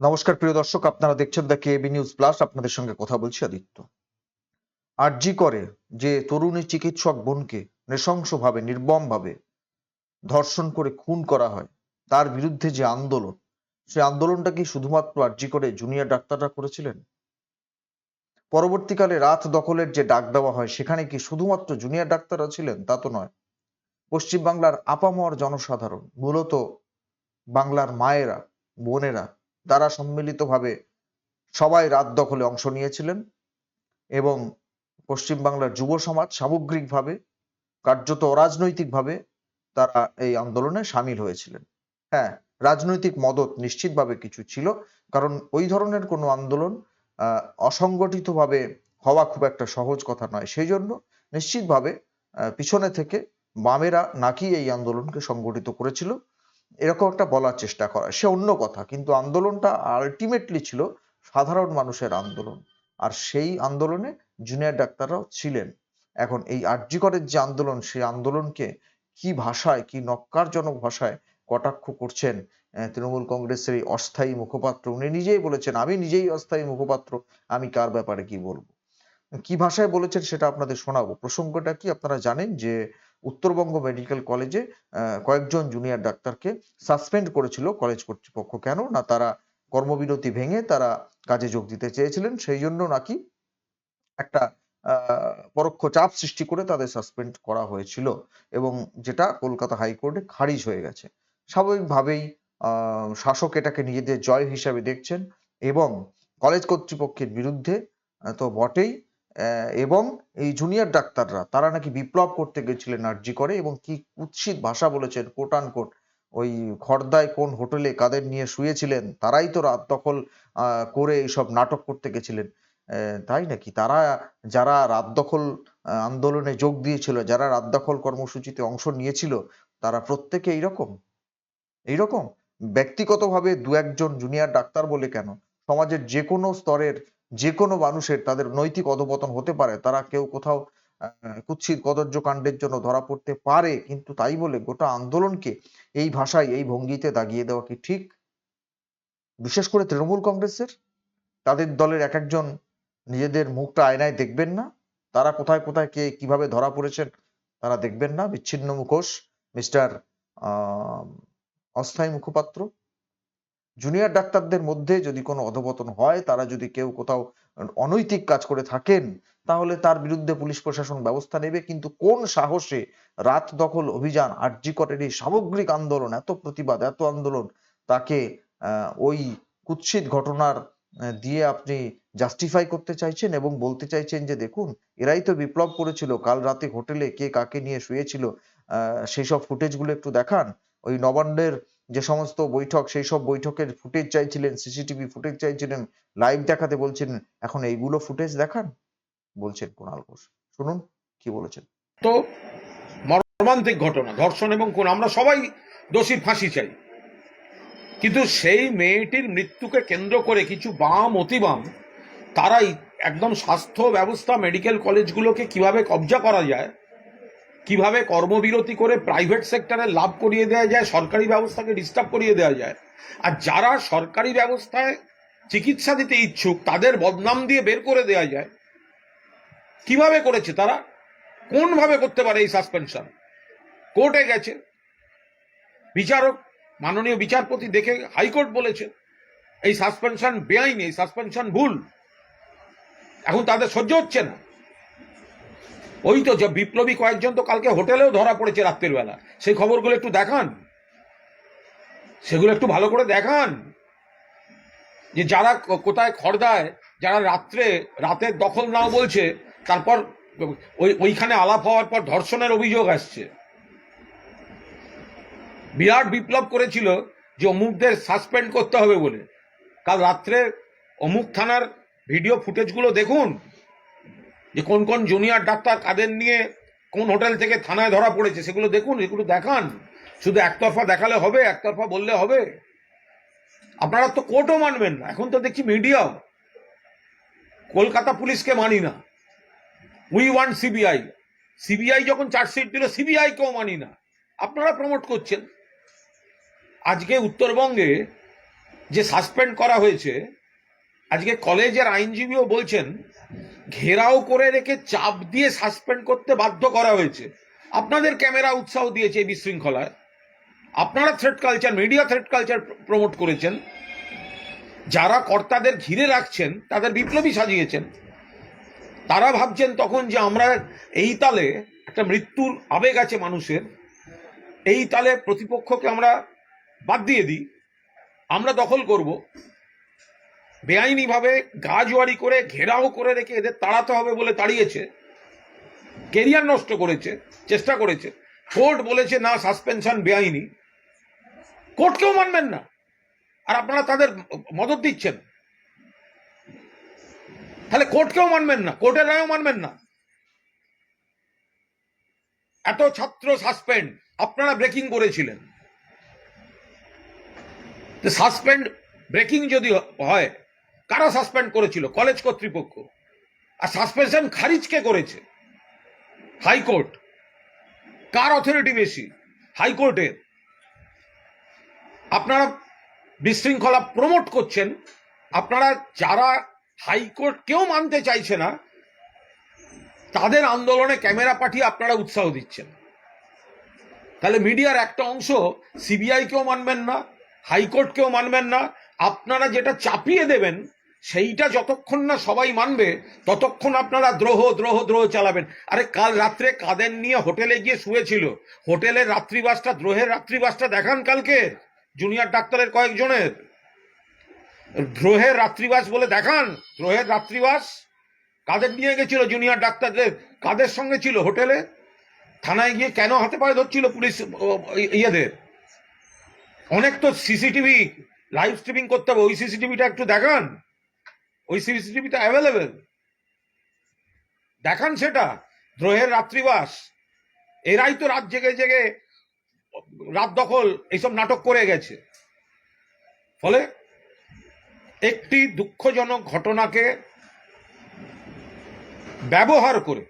নমস্কার, প্রিয় দর্শক। আপনারা দেখছেন দ্য কেবি নিউজ প্লাস আপনাদের সঙ্গে কথা বলছি আদিত্য। আরজি করে যে তরুণী চিকিৎসক বোনকে নৃশংসভাবে, নির্মমভাবে ধর্ষণ করে খুন করা হয়, তার বিরুদ্ধে যে আন্দোলন সেই আন্দোলনটা কি শুধুমাত্র আরজি করে জুনিয়র ডাক্তাররা করেছিলেন? পরবর্তীকালে রাত দখলের যে ডাক দেওয়া হয়, সেখানে কি শুধুমাত্র জুনিয়র ডাক্তাররা ছিলেন? তা তো নয়। পশ্চিমবাংলার আপামর জনসাধারণ, মূলত বাংলার মায়েরা, বোনেরা তারা সম্মিলিতভাবে সবাই রাত দখলে অংশ নিয়েছিলেন এবং পশ্চিমবাংলার যুব সমাজ সামগ্রিকভাবে, কার্যত অরাজনৈতিকভাবে তারা এই আন্দোলনে সামিল হয়েছিলেন। হ্যাঁ রাজনৈতিক মদত নিশ্চিতভাবে কিছু ছিল, কারণ ওই ধরনের কোনো আন্দোলন অসংগঠিতভাবে হওয়া খুব একটা সহজ কথা নয়। সেই জন্য নিশ্চিতভাবে পিছনে থেকে বামেরা নাকি এই আন্দোলনকে সংগঠিত করেছিল। এরকম একটা বলার চেষ্টা করা। সে অন্য কথা, কিন্তু আন্দোলনটা আলটিমেটলি ছিল সাধারণ মানুষের আন্দোলন। আর সেই আন্দোলনে জুনিয়র ডাক্তাররাও ছিলেন। এখন এই আর্যিকরের যে আন্দোলন, সেই আন্দোলনকে কি ভাষায়, কি নক্কারজনক ভাষায় কটাক্ষ করছেন তৃণমূল কংগ্রেসের এই অস্থায়ী মুখপাত্র, উনি নিজেই বলেছেন, আমি নিজেই অস্থায়ী মুখপাত্র, আমি কার ব্যাপারে কি বলব? কি ভাষায় বলেছেন সেটা আপনাদের শোনাবো। প্রসঙ্গটা কি আপনারা জানেন যে উত্তরবঙ্গ মেডিকেল কলেজে কয়েকজন জুনিয়র ডাক্তারকে সাসপেন্ড করেছিল কলেজ কর্তৃপক্ষ। কেন? না তারা কর্মবিরতি ভেঙে তারা কাজে যোগ দিতে চেয়েছিলেন, সেই জন্য নাকি একটা পরোক্ষ চাপ সৃষ্টি করে তাদের সাসপেন্ড করা হয়েছিল এবং যেটা কলকাতা হাইকোর্টে খারিজ হয়ে গেছে। স্বাভাবিকভাবেই শাসক এটাকে নিজেদের জয় হিসাবে দেখছেন এবং কলেজ কর্তৃপক্ষের বিরুদ্ধে তো বটেই এবং এই জুনিয়র ডাক্তাররা, তারা নাকি বিপ্লব করতে গেছিলেন আর্জি করে এবং কি কুৎসিত ভাষা বলেছেন কোট কোট ওই খর্দায় কোন হোটেলে কাদের নিয়ে শুয়েছিলেন, তারাই তো রাত দখল করে এইসব নাটক করতে গেছিলেন। তাই নাকি? তারা যারা রাত দখল আন্দোলনে যোগ দিয়েছিল, যারা রাত দখল কর্মসূচিতে অংশ নিয়েছিল, তারা প্রত্যেকে এইরকম? এইরকম? ব্যক্তিগতভাবে দু একজন জুনিয়র ডাক্তার বলে কেন? সমাজের যে কোনো স্তরের যে কোনো মানুষের তাদের নৈতিক অধপতন হতে পারে, তারা কেউ কোথাও কুৎসিত কদর্য কাণ্ডের জন্য ধরা পড়তে পারে, কিন্তু তাই বলে গোটা আন্দোলনকে এই ভাষায়, এই ভঙ্গিতে দাগিয়ে দেওয়া কি ঠিক? বিশেষ করে তৃণমূল কংগ্রেসের? তাদের দলের এক একজন নিজেদের মুখটা আয়নায় দেখবেন না? তারা কোথায় কোথায়, কে কীভাবে ধরা পড়েছেন তারা দেখবেন না? বিচ্ছিন্ন মুখোশ, মিস্টার অস্থায়ী মুখপাত্র। জুনিয়র ডাক্তারদের মধ্যে যদি কোনো অধপতন হয়, তারা যদি কেউ কোথাও অনৈতিক কাজ করে থাকেন, তাহলে তার বিরুদ্ধে পুলিশ প্রশাসন ব্যবস্থা নেবে। কিন্তু কোন সাহসে রাত দখল অভিযান আর্যিকরের এই সামগ্রিক আন্দোলন, এত প্রতিবাদ, এত আন্দোলন, তাকে ওই কুৎসিত ঘটনার দিয়ে আপনি জাস্টিফাই করতে চাইছেন এবং বলতে চাইছেন যে, দেখুন, এরাই তো বিপ্লব করেছিল। কাল রাতে হোটেলে কে কাকে নিয়ে শুয়েছিল সেই সব ফুটেজগুলো একটু দেখান। ওই নবান্নের যে সমস্ত বৈঠক, সেই সব বৈঠকের ফুটেজ চাইছিলেন সিসিটিভি ফুটেজ চাইছিলেন লাইভ দেখাতে বলছেন, এখন এইগুলো ফুটেজ দেখান, বলছেন কুণাল ঘোষ। শুনুন কি বলেছেন। তো মর্মান্তিক ঘটনা, ধর্ষণ এবং কোন আমরা সবাই দোষীর ফাঁসি চাই। কিন্তু সেই মেয়েটির মৃত্যুকে কেন্দ্র করে কিছু বাম অতিবাম, তারাই একদম স্বাস্থ্য ব্যবস্থা মেডিকেল কলেজগুলোকে কীভাবে কবজা করা যায় কীভাবে কর্মবিরতি করে প্রাইভেট সেক্টরে লাভ করিয়ে দেওয়া যায়, সরকারি ব্যবস্থাকে ডিস্টার্ব করিয়ে দেওয়া যায়? আর যারা সরকারি ব্যবস্থায় চিকিৎসা দিতে ইচ্ছুক, তাদের বদনাম দিয়ে বের করে দেওয়া যায়। কীভাবে করেছে তারা? কোনভাবে করতে পারে এই সাসপেনশন কোর্টে গেছে। বিচারক, মাননীয় বিচারপতি দেখে হাইকোর্ট বলেছে, এই সাসপেনশন বেআইনি, এই সাসপেনশন ভুল। এখন তাদের সহ্য হচ্ছে না। ওই তো যে বিপ্লবী কয়েকজন তো কালকে হোটেলেও ধরা পড়েছে রাত্রের বেলা সেই খবরগুলো একটু দেখান। সেগুলো একটু ভালো করে দেখান। যে যারা কোথায় খর্দায় যারা রাত্রে, রাতের দখল নাও বলছে, তারপর ওই, ওইখানে আলাপ হওয়ার পর ধর্ষণের অভিযোগ আসছে। বিরাট বিপ্লব করেছিল যে অমুকদের সাসপেন্ড করতে হবে বলে। কাল রাত্রে অমুক থানার ভিডিও ফুটেজগুলো দেখুন। যে কোন কোন জুনিয়র ডাক্তার কাদের নিয়ে কোন হোটেল থেকে থানায় ধরা পড়েছে, সেগুলো দেখুন, এগুলো দেখান। শুধু একতরফা দেখালে হবে, একতরফা বললে হবে। আপনারা তো কোর্টও মানবেন না। এখন তো দেখছি মিডিয়াও কলকাতা পুলিশকে মানি না। উই ওয়ান সিবিআই সিবিআই যখন চার্জশিট দিল সিবিআই কেও মানি না। আপনারা প্রমোট করছেন। আজকে উত্তরবঙ্গে যে সাসপেন্ড করা হয়েছে, আজকে কলেজের আইনজীবীও বলছেন ঘেরাও করে রেখে চাপ দিয়ে সাসপেন্ড করতে বাধ্য করা হয়েছে। আপনাদের ক্যামেরা উৎসাহ দিয়েছে এই বিশৃঙ্খলায়। আপনারা threat culture media threat culture promote করেছেন। যারা কর্তাদের ঘিরে রাখছেন, তাদের বিপ্লবী সাজিয়েছেন। তারা ভাবছেন তখন যে আমরা এই তালে একটা মৃত্যুর আবেগ আছে মানুষের। এই তালে প্রতিপক্ষকে আমরা বাদ দিয়ে দিই। আমরা দখল করব। বেআইনিভাবে গাজওয়ারি করে, ঘেরাও করে রেখে এদের তাড়াতে হবে বলে তাড়িয়েছে। কেরিয়ার নষ্ট করেছে, চেষ্টা করেছে। কোর্ট বলেছে, না, সাসপেনশন বেআইনি। কোর্টকেও মানবেন না। আর আপনারা তাদের মদত দিচ্ছেন। তাহলে কোর্টকেও মানবেন না, কোর্টের রায়ও মানবেন না। এত ছাত্র সাসপেন্ড, আপনারা ব্রেকিং করেছিলেন। সাসপেন্ড ব্রেকিং যদি হয় কারা সাসপেন্ড করেছিল? কলেজ কর্তৃপক্ষ। আর সাসপেনশন খারিজ কে করেছে? হাইকোর্ট। কার অথরিটি বেশি? হাইকোর্টের। আপনারা বিশৃঙ্খলা প্রমোট করছেন। আপনারা যারা হাইকোর্ট কেউ মানতে চাইছে না, তাদের আন্দোলনে ক্যামেরা পাঠিয়ে আপনারা উৎসাহ দিচ্ছেন। তাহলে মিডিয়ার একটা অংশ সিবিআই কেও মানবেন না, হাইকোর্ট হাইকোর্টকেও মানবেন না। আপনারা যেটা চাপিয়ে দেবেন সেইটা যতক্ষণ না সবাই মানবে, ততক্ষণ আপনারা দ্রোহ দ্রোহ দ্রোহ চালাবেন। আরে কাল রাত্রে কাদের নিয়ে হোটেলে গিয়ে শুয়েছিল? হোটেলের রাত্রিবাসটা, দ্রোহের রাত্রিবাসটা দেখান কালকে, জুনিয়র ডাক্তারের কয়েকজনের। দ্রোহের রাত্রিবাস বলে দেখান, দ্রোহের রাত্রিবাস কাদের নিয়ে গেছিল জুনিয়র ডাক্তারদের? কাদের সঙ্গে ছিল হোটেলে? থানায় গিয়ে কেন হাতে পায়ে ধরছিল পুলিশ ইয়েদের? অনেক তো সিসিটিভি, লাইভ স্ট্রিমিং করতে হবে, ওই সিসিটিভিটা একটু দেখান। ওই সিসিটিভিটা অ্যাভেলেবেল দেখান সেটা, দ্রোহের রাত্রিবাস। এরাই তো রাত জেগে জেগে, রাত দখল, এইসব নাটক করে গেছে। ফলে একটি দুঃখজনক ঘটনাকে ব্যবহার করে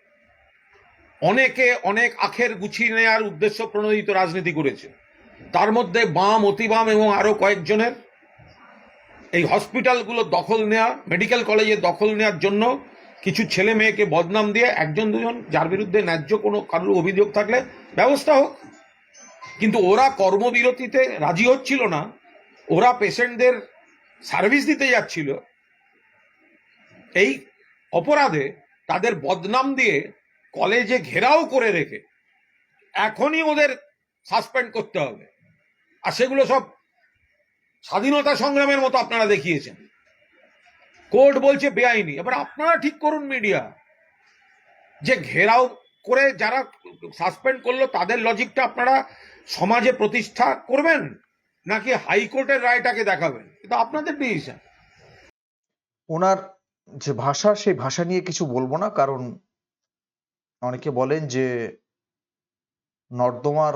অনেকে অনেক আখের গুছিয়ে নেওয়ার উদ্দেশ্য প্রণোদিত রাজনীতি করেছে। তার মধ্যে বাম, অতিবাম এবং আরও কয়েকজনের এই হসপিটালগুলো দখল নেওয়া মেডিকেল কলেজে দখল নেওয়ার জন্য কিছু ছেলে মেয়েকে বদনাম দিয়ে একজন দুজন, যার বিরুদ্ধে ন্যায্য কোনো কারোর অভিযোগ থাকলে ব্যবস্থা হোক। কিন্তু ওরা কর্মবিরতিতে রাজি হচ্ছিল না, ওরা পেশেন্টদের সার্ভিস দিতে যাচ্ছিল। এই অপরাধে তাদের বদনাম দিয়ে কলেজে ঘেরাও করে রেখে এখনই ওদের সাসপেন্ড করতে হবে। আর সেগুলো সব স্বাধীনতা সংগ্রামের মতো আপনারা দেখিয়েছেন। কোর্ট বলছে বেআইনি। এবার আপনারা ঠিক করুন মিডিয়া। যে ঘেরাও করে যারা সাসপেন্ড করল, তাদের লজিকটা আপনারা সমাজে প্রতিষ্ঠা করবেন, নাকি হাইকোর্টের রায়টাকে দেখাবেন? এটা আপনাদের ডিসিশন। ওনার যে ভাষা, সেই ভাষা নিয়ে কিছু বলব না, কারণ অনেকে বলেন যে নর্দমার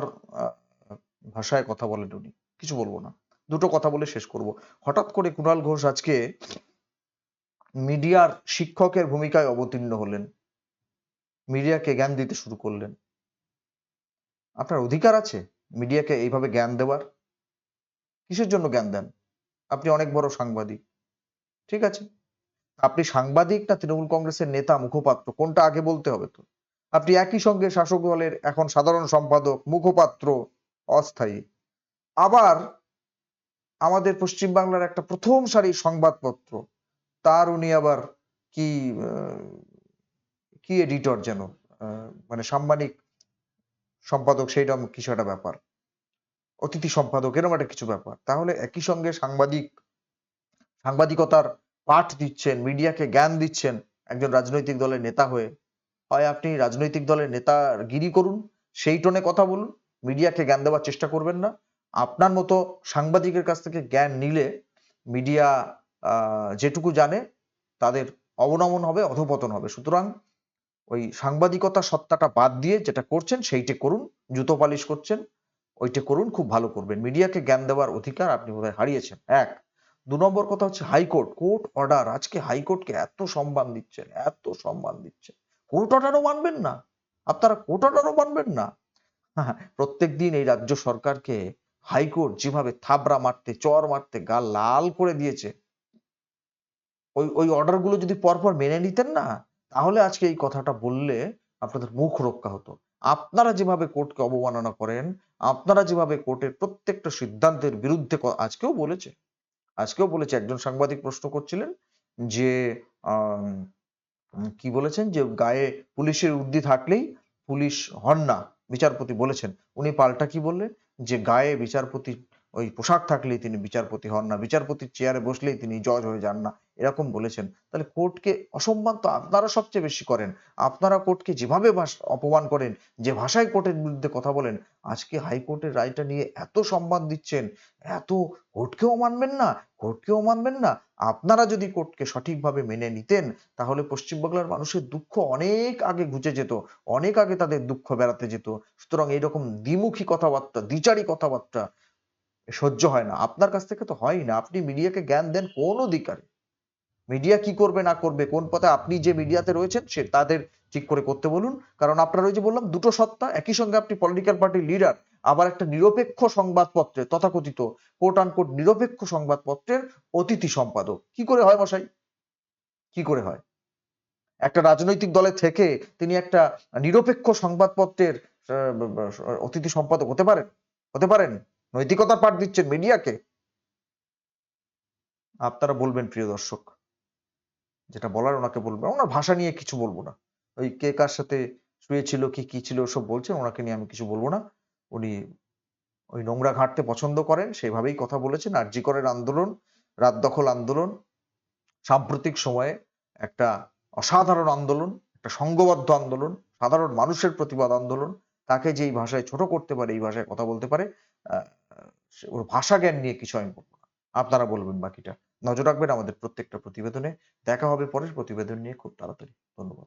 ভাষায় কথা বলেন উনি। কিছু বলব না। দুটো কথা বলে শেষ করব। হঠাৎ করে কুণাল ঘোষ আজকে মিডিয়ার শিক্ষকের ভূমিকায় অবতীর্ণ হলেন। মিডিয়াকে জ্ঞান দিতে শুরু করলেন। আপনার অধিকার আছে মিডিয়াকে এইভাবে জ্ঞান দেওয়ার? কিসের জন্য জ্ঞান দেন? আপনি অনেক বড় সাংবাদিক। ঠিক আছে? আপনি সাংবাদিক না তৃণমূল কংগ্রেসের নেতা, মুখপাত্র? কোনটা আগে বলতে হবে তো? আপনি একই সঙ্গে শাসক দলের এখন সাধারণ সম্পাদক, মুখপাত্র, অস্থায়ী। আবার আমাদের পশ্চিম বাংলার একটা প্রথম সারির সংবাদপত্র। তার উনি আবার কি কি এডিটর যেন? মানে সাম্মানিক সম্পাদক সেইরকম কিছু একটা ব্যাপার। অতিথি সম্পাদক, এরকম একটা কিছু ব্যাপার। তাহলে একই সঙ্গে সাংবাদিক, সাংবাদিকতার পাঠ দিচ্ছেন, মিডিয়াকে জ্ঞান দিচ্ছেন একজন রাজনৈতিক দলের নেতা হয়ে। হয় আপনি রাজনৈতিক দলের নেতার গিরি করুন, সেই টোনে কথা বলুন, মিডিয়াকে জ্ঞান দেওয়ার চেষ্টা করবেন না। আপনার মতো সাংবাদিকের কাছ থেকে জ্ঞান নিলে মিডিয়া যেটুকু জানে তাদের অবনমন হবে, অধপতন হবে। সুতরাং ওই সাংবাদিকতা সত্তাটা বাদ দিয়ে যেটা করছেন সেইটা করুন, জুতো পালিশ করছেন, ওইটা করুন, খুব ভালো করবেন। মিডিয়াকে জ্ঞান দেওয়ার অধিকার আপনি বোধহয় হারিয়েছেন। এক, দু নম্বর কথা হচ্ছে হাইকোর্ট। কোর্ট অর্ডার, আজকে হাইকোর্টকে এত সম্মান দিচ্ছেন, এত সম্মান দিচ্ছেন। কোর্ট অর্ডারও মানবেন না, আপনারা কোর্ট অর্ডারও মানবেন না। প্রত্যেক দিন এই রাজ্য সরকারকে হাইকোর্ট যেভাবে থাবড়া মারতে, চর মারতে গাল লাল করে দিয়েছে, ওই ওই অর্ডারগুলো যদি পরপর মেনে নিতেন না, তাহলে আজকে এই কথাটা বললে আপনাদের মুখ রক্ষা হতো। আপনারা যেভাবে কোর্টকে অবমাননা করেন, আপনারা যেভাবে কোর্টের প্রত্যেকটা সিদ্ধান্তের বিরুদ্ধে আজকেও বলেছে। আজকেও বলেছে, একজন সাংবাদিক প্রশ্ন করছিলেন যে কি বলেছেন? যে গায়ে পুলিশের উর্দি থাকলেই পুলিশ হন না, বিচারপতি বলেছেন। উনি পাল্টা কি বললেন? যে গায়ে বিচারপতি, ওই পোশাক থাকলেই তিনি বিচারপতি হন না। বিচারপতির চেয়ারে বসলেই তিনি জজ হয়ে যান না। এরকম বলেছেন। তাহলে কোর্টকে অসম্মান তো আপনারা সবচেয়ে বেশি করেন। আপনারা কোর্টকে যেভাবে অপমান করেন, যে ভাষায় কোর্টের বিরুদ্ধে কথা বলেন, আজকে হাইকোর্টের রায়টা নিয়ে এত সম্মান দিচ্ছেন, এত কোর্টকেও মানবেন না, কোর্টকেও মানবেন না। আপনারা যদি কোর্টকে সঠিকভাবে মেনে নিতেন, তাহলে পশ্চিমবাংলার মানুষের দুঃখ অনেক আগে ঘুচে যেত, অনেক আগে তাদের দুঃখ বেড়াতে যেত। সুতরাং এরকম দ্বিমুখী কথাবার্তা, দ্বিচারী কথাবার্তা সহ্য হয় না। আপনার কাছ থেকে তো হয় না। আপনি মিডিয়াকে জ্ঞান দেন কোন অধিকারে মিডিয়া কি করবে, না করবে, কোন পথে আপনি যে মিডিয়াতে রয়েছেন, সে তাদের ঠিক করে করতে বলুন। কারণ আপনার ওই যে বললাম, দুটো সত্তা, একই সঙ্গে আপনি পলিটিক্যাল পার্টির লিডার আবার একটা নিরপেক্ষ সংবাদপত্রের, তথাকথিত কোট আনকোট নিরপেক্ষ সংবাদপত্রের অতিথি সম্পাদক। কি করে হয় মশাই? কি করে হয়? একটা রাজনৈতিক দলে থেকে তিনি একটা নিরপেক্ষ সংবাদপত্রের অতিথি সম্পাদক হতে পারেন? হতে পারেন। নৈতিকতার পাঠ দিচ্ছেন মিডিয়াকে আপনারা বলবেন, প্রিয় দর্শক। যেটা বলার ওনাকে বলবেন ওনার ভাষা নিয়ে কিছু বলব না। ওই কে কার সাথে শুয়েছিল, কি কি ছিল ওসব বলছেন ওনাকে নিয়ে আমি কিছু বলব না। উনি ওই নোংরা ঘাঁটতে পছন্দ করেন, সেভাবেই কথা বলেছেন। আর করের আন্দোলন, রাত দখল আন্দোলন, সাম্প্রতিক সময়ে একটা অসাধারণ আন্দোলন, একটা সংঘবদ্ধ আন্দোলন, সাধারণ মানুষের প্রতিবাদ আন্দোলন, তাকে যে এই ভাষায় ছোট করতে পারে, এই ভাষায় কথা বলতে পারে ওর ভাষা জ্ঞান নিয়ে কিছু আমি বলব না। আপনারা বলবেন বাকিটা। নজর রাখবেন আমাদের প্রত্যেকটা প্রতিবেদনে। দেখা হবে পরের প্রতিবেদন নিয়ে খুব তাড়াতাড়ি। ধন্যবাদ।